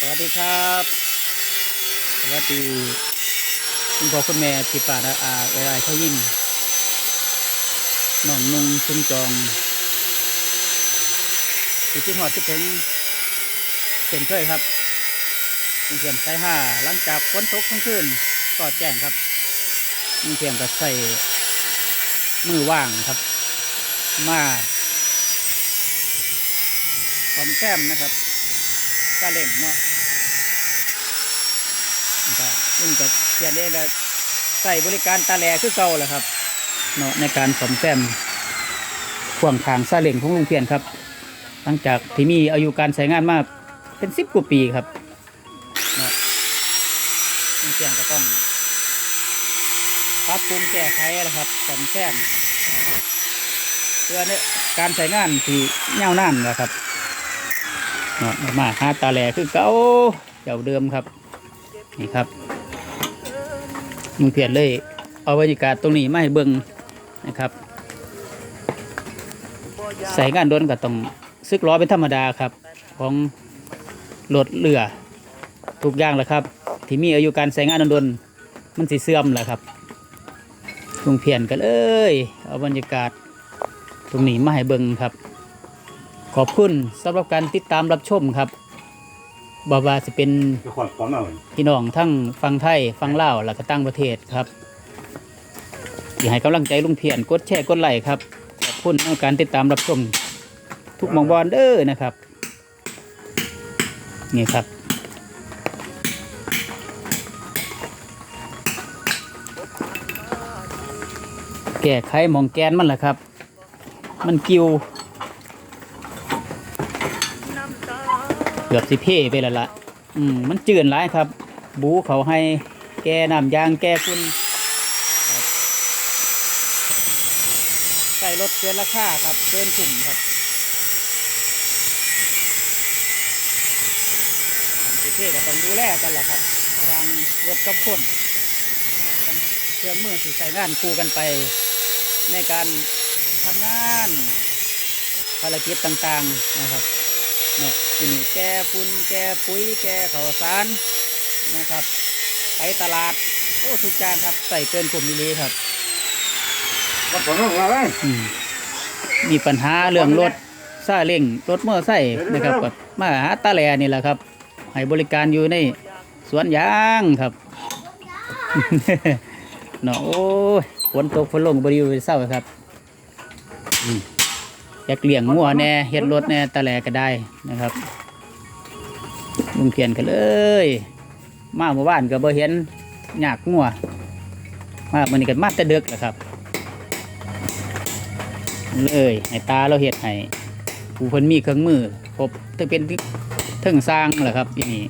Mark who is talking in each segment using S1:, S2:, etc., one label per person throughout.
S1: สวัสดีครับ สวัสดีคุณพ่อคุณแม่ที่ป่าอาอาเอไอเขายิ่งน้องนุ่งชุมจองที่คิดหอดคิดถึงเช่นเคยครับเขียนสายห้าหลังจากฝนตกทั้งคืนก็แจ้งครับลุงเขียนก็ใส่มือว่างครับ มาความแคมนะครับตาเล่งเนาะ ก็ลุงก็เขียนเองก็ใส่บริการตาแหลคือเก่าแหละครับเนาะในการสมแซมข่วงทางซาเล่งของลุงเพียนครับ หลังจากที่มีอายุการใช้งานมาเป็นสิบกว่าปีครับเนาะลุงเพียนก็ต้องปรับปรุงแก้ไขนะครับสมแซมเพื่อในการใช้งานที่ยาวนานนะครับเนาะมาหาตาแหลคือเก่าเจ้าเดิมครับ นี่ครับลุงเพียรเลยเอาบรรยากาศตรงนี้มาให้เบิ่งนะครับ ใส่งานโดนก็ต้องซึกล้อเป็นธรรมดาครับ ของรถเรือทุกอย่างแหละครับ ที่มีอายุการใส่งานโดนมันสิเสื่อมแหละครับลุงเพียรก็เลยเอาบรรยากาศตรงนี้มาให้เบิ่งครับ ขอบคุณสำหรับการติดตามรับชมครับ บาบาจะเป็น
S2: คือความพร้อมเรา
S1: พี่น้องทั้งฟังไทยฟังลาวแล้วก็ตั้งประเทศครับอยากให้กำลังใจลุงเพียรกดแชร์กดไลค์ครับขอบคุณในการติดตามรับชมทุกหมองบอลเด้อนะครับ นี่ครับแก้ไขหมองแกนมันแหละครับ มันกิว เกือบสิเพ่ไปแล้วล่ะอืมมันจืดหลายครับ บูเขาให้แก้น้ำยางแก้ฝุ่นใส่รถเกินราคาครับเกินถุ่มครับสิเพ่ก็ต้องดูแลกันละครับรางรถกับคนเครื่องมือสิใส่งานคู่กันไป ในการทำงานภารกิจต่างๆนะครับ เนี่ยที่นี่แก้ฝุ่นแก้ปุ๋ยแก้ข้าวสารนะครับ ไปตลาดโอ้ทุกอย่างครับใส่เกินกลุ่มมิลลิครับ
S2: ก็พร้อมเราเลย
S1: อืมมีปัญหาเรื่องรถซาเล้งรถมอเตอร์ไซค์นะครับก็มาหาตาแลนี่แหละครับให้บริการอยู่ในสวนยางครับเนาะโอ้ยฝนตกฝนลงบริวารเศร้าครับ อืมอยากเลี้ยงงัวแน่เฮ็ดรถแน่ตาแลก็ได้นะครับลุงเขียนกันเลย มาเมื่อวานก็บ่เห็นหยากงัวมามันนี้ก็มาแต่เด็กแหละครับ เลยให้ตาเราเห็ดให้ผู้เพิ่นมีเครื่องมือครบถ้าเป็นเทิงสร้างแหละครับอย่างนี้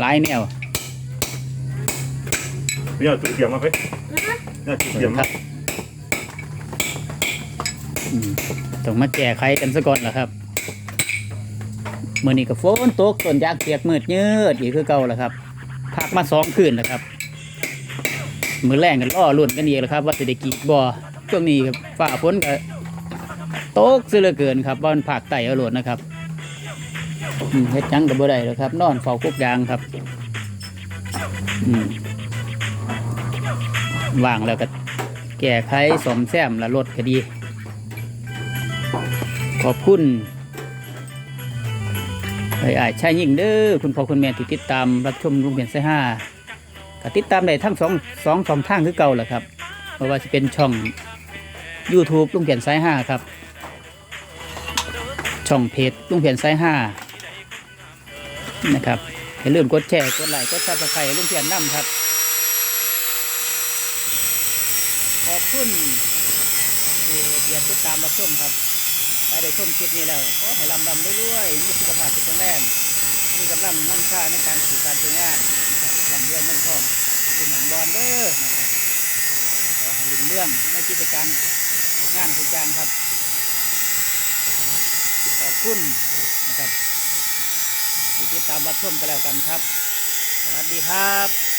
S1: หลายแนว
S2: เนี่ยจุดเทียมมาไปเนี่ยจุดเทียม
S1: ค
S2: มา
S1: รับอืม ต้องมาแก้ไขกันซะก่อนแหละครับมื่อนี้ก็ฝนตกต้นยางเปียกมืดยืดอีกคือเก่าแหละครับพักมาสองคืนแล้วครับ มือแรงกันล่อลุ่นกันอีกแล้วครับ ว่าจะได้กรีดบ่ช่วงนี้ครับฝ่าฝนก็ตกซะเหลือเกินครับว่ามันภาคใต้เอาโหลดนะครับอืมเฮ็ดหยังกับบ่ได้แล้วครับ นอนเฝ้ากุกยางครับอืมว่างแล้วก็แก้ไขสมแซมและลดก็ดี ขอบคุณไอ้ไอ้ายชายยิ่งเด้อคุณพ่อคุณแม่ที่ติดตามรับชมลุงเพียนไซห้าก็ติดตามได้ทั้งสองสองสองทางคือเก่าแหละครับเพราะว่าจะเป็นช่อง YouTube ลุงเพียนไซห้าครับ ช่องเพจลุงเพียนไซห้านะครับอย่าลืมกดแชร์กดไลค์กดซับสไครต์ลุงเพียนน้ำครับ ขอบคุณที่เดียนติดตามรับชมครับ ไปได้ชมคลิปนี้แล้วขอให้ลำลำเรื่อยๆมีสุขภาพแข็งแรงมีกำลังมั่นค่าในการสู่การใช้งานลำเรื่องเงินทองคุณหนังบอลเด้อนะครับขอให้ลุงเรื่องในกิจการงานทุกอย่างครับขอบคุณนะครับที่ติดตามรับชมกันแล้วกันครับ สวัสดีครับ